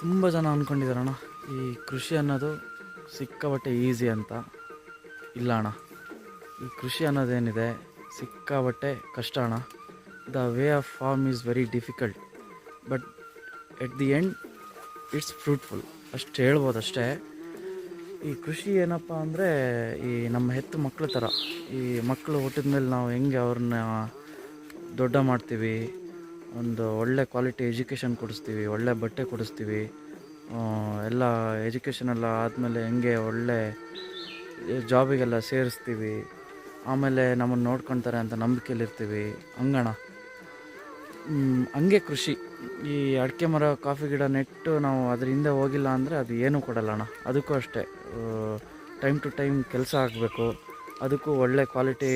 ತುಂಬ ಜನ ಅಂದ್ಕೊಂಡಿದ್ದಾರಣ್ಣ ಈ ಕೃಷಿ ಅನ್ನೋದು ಸಿಕ್ಕಾಬಟ್ಟೆ ಈಸಿ ಅಂತ. ಇಲ್ಲ ಅಣ್ಣ. ಈ ಕೃಷಿ ಅನ್ನೋದೇನಿದೆ ಸಿಕ್ಕಾಬಟ್ಟೆ ಕಷ್ಟ ಅಣ್ಣ. The way of farm is very difficult. But at the end it's fruitful. ಅಷ್ಟು ಹೇಳ್ಬೋದು ಅಷ್ಟೇ. ಈ ಕೃಷಿ ಏನಪ್ಪ ಅಂದರೆ ಈ ನಮ್ಮ ಹೆತ್ತು ಮಕ್ಕಳ ಥರ ಈ ಮಕ್ಕಳು ಹುಟ್ಟಿದ ಮೇಲೆ ನಾವು ಹೆಂಗೆ ಅವ್ರನ್ನ ದೊಡ್ಡ ಮಾಡ್ತೀವಿ? ಒಂದು ಒಳ್ಳೆ ಕ್ವಾಲಿಟಿ ಎಜುಕೇಷನ್ ಕೊಡಿಸ್ತೀವಿ ಒಳ್ಳೆ ಬಟ್ಟೆ ಕೊಡಿಸ್ತೀವಿ. ಎಲ್ಲ ಎಜುಕೇಷನ್ ಎಲ್ಲ ಆದಮೇಲೆ ಹೆಂಗೆ ಒಳ್ಳೆ ಜಾಬಿಗೆಲ್ಲ ಸೇರಿಸ್ತೀವಿ. ಆಮೇಲೆ ನಮ್ಮನ್ನು ನೋಡ್ಕೊತಾರೆ ಅಂತ ನಂಬಿಕೆಯಲ್ಲಿರ್ತೀವಿ ಹಂಗಣ. ಮ್, ಹಂಗೆ ಕೃಷಿ. ಈ ಅಡಿಕೆ ಮರ ಕಾಫಿ ಗಿಡ ನೆಟ್ಟು ನಾವು ಅದ್ರ ಹಿಂದೆ ಹೋಗಿಲ್ಲ ಅಂದರೆ ಅದು ಏನೂ ಕೊಡಲ್ಲ ಅಣ್ಣ ಅದಕ್ಕೂ ಅಷ್ಟೇ. ಟೈಮ್ ಟು ಟೈಮ್ ಕೆಲಸ ಆಗಬೇಕು. ಅದಕ್ಕೂ ಒಳ್ಳೆ ಕ್ವಾಲಿಟಿ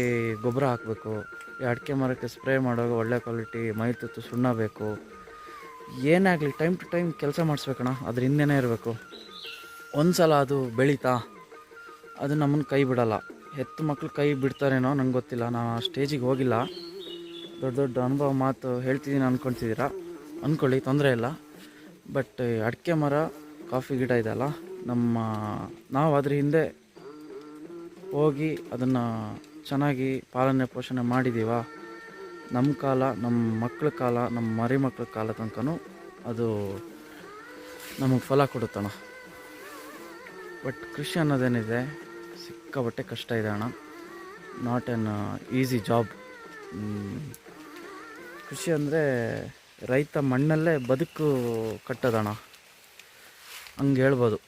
ಗೊಬ್ಬರ ಹಾಕಬೇಕು. ಈ ಅಡಿಕೆ ಮರಕ್ಕೆ ಸ್ಪ್ರೇ ಮಾಡುವಾಗ ಒಳ್ಳೆ ಕ್ವಾಲಿಟಿ ಮೈ ತುತ್ತು ಸುಣ್ಣ ಬೇಕು. ಏನೇ ಟೈಮ್ ಟು ಟೈಮ್ ಕೆಲಸ ಮಾಡಿಸ್ಬೇಕಣ್ಣ. ಅದ್ರ ಹಿಂದೆನೇ ಇರಬೇಕು. ಒಂದು ಸಲ ಅದು ಬೆಳೀತಾ, ಅದು ನಮ್ಮನ್ನು ಕೈ ಬಿಡೋಲ್ಲ. ಹೆತ್ತು ಮಕ್ಳು ಕೈ ಬಿಡ್ತಾರೇನೋ ನಂಗೆ ಗೊತ್ತಿಲ್ಲ. ನಾನು ಆ ಸ್ಟೇಜಿಗೆ ಹೋಗಿಲ್ಲ. ದೊಡ್ಡ ದೊಡ್ಡ ಅನುಭವ ಮಾತು ಹೇಳ್ತಿದ್ದೀನಿ ಅಂದ್ಕೊಳ್ತಿದ್ದೀರಾ ಅಂದ್ಕೊಳ್ಳಿ ತೊಂದರೆ ಇಲ್ಲ. ಬಟ್ ಅಡಿಕೆ ಮರ ಕಾಫಿ ಗಿಡ ಇದೆಯಲ್ಲ, ನಮ್ಮ, ನಾವು ಅದ್ರ ಹಿಂದೆ ಹೋಗಿ ಅದನ್ನು ಚೆನ್ನಾಗಿ ಪಾಲನೆ ಪೋಷಣೆ ಮಾಡಿದ್ದೀವ ನಮ್ಮ ಕಾಲ ನಮ್ಮ ಮಕ್ಕಳ ಕಾಲ ನಮ್ಮ ಮರಿ ಮಕ್ಕಳ ಕಾಲ ತನಕನೂ ಅದು ನಮಗೆ ಫಲ ಕೊಡುತ್ತಣ ಬಟ್ ಕೃಷಿ ಅನ್ನೋದೇನಿದೆ ಸಿಕ್ಕಾಬಟ್ಟೆ ಕಷ್ಟ ಇದೆ ಅಣ್ಣ. ನಾಟ್ ಎನ್ ಈಸಿ ಜಾಬ್ ಕೃಷಿ ಅಂದರೆ ರೈತ ಮಣ್ಣಲ್ಲೇ ಬದುಕು ಕಟ್ಟೋದಣ್ಣ. ಹಂಗೆ ಹೇಳ್ಬೋದು.